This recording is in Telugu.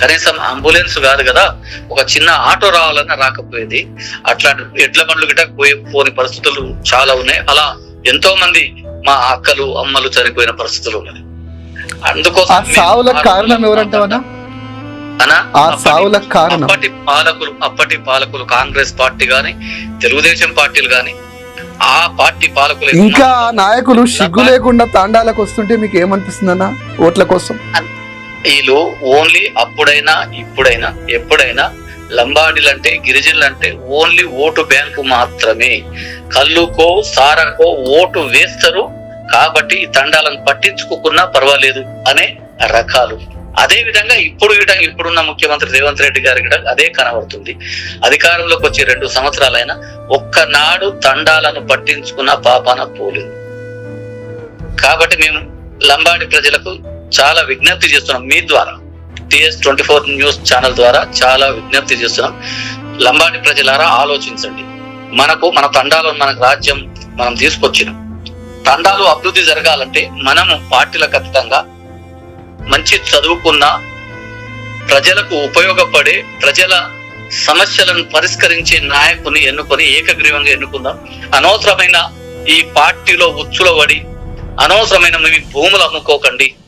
కనీసం అంబులెన్స్ కాదు కదా ఒక చిన్న ఆటో రావాలన్నా రాకపోయేది. అట్లాంటి ఎడ్ల బండ్లు గిట్ట పోయే పోని పరిస్థితులు చాలా ఉన్నాయి. అలా ఎంతో మంది మా అక్కలు అమ్మలు చనిపోయిన పరిస్థితులు ఉన్నాయి. అందుకోసం ఆ సావులకు కారణం ఎవరంటావన్నా అనా ఆ సావులకు కారణం. అప్పటి పాలకులు అప్పటి పాలకులు కాంగ్రెస్ పార్టీ గాని తెలుగుదేశం పార్టీలు గాని ఆ పార్టీ పాలకులు ఇంకా నాయకులు సిగ్గు లేకుండా తాండాలకు వస్తుంటే మీకు ఏమనిపిస్తుందన్నా? ఓట్ల కోసం. వీళ్ళు ఓన్లీ అప్పుడైనా ఇప్పుడైనా ఎప్పుడైనా లంబాడీలు అంటే గిరిజనులు అంటే ఓన్లీ ఓటు బ్యాంకు మాత్రమే. కల్లుకో సారకో ఓటు వేస్తారు. కాబట్టి ఈ తండాలను పట్టించుకోకున్నా పర్వాలేదు అనే రకాలు. అదే విధంగా ఇప్పుడు గిట ఇప్పుడున్న ముఖ్యమంత్రి రేవంత్ రెడ్డి గారి కూడా అదే కనబడుతుంది. అధికారంలోకి వచ్చి రెండు సంవత్సరాలైనా ఒక్కనాడు తండాలను పట్టించుకున్న పాపాన పోలేదు. కాబట్టి మేము లంబాడి ప్రజలకు చాలా విజ్ఞప్తి చేస్తున్నాం మీ ద్వారా. TS twenty four news channel ద్వారా చాలా విజ్ఞప్తి చేస్తున్నాం. లంబాడి ప్రజలారా ఆలోచించండి. మనకు మన తండాలను మనకు రాజ్యం మనం తీసుకొచ్చినాం. తండాలు అభివృద్ధి జరగాలంటే మనము పార్టీలకు అతీతంగా మంచి చదువుకున్న ప్రజలకు ఉపయోగపడే ప్రజల సమస్యలను పరిష్కరించే నాయకుని ఎన్నుకొని ఏకగ్రీవంగా ఎన్నుకుందాం. అనవసరమైన ఈ పార్టీలో ఉచ్చులో పడి అనవసరమైన మీ భూములు అమ్ముకోకండి.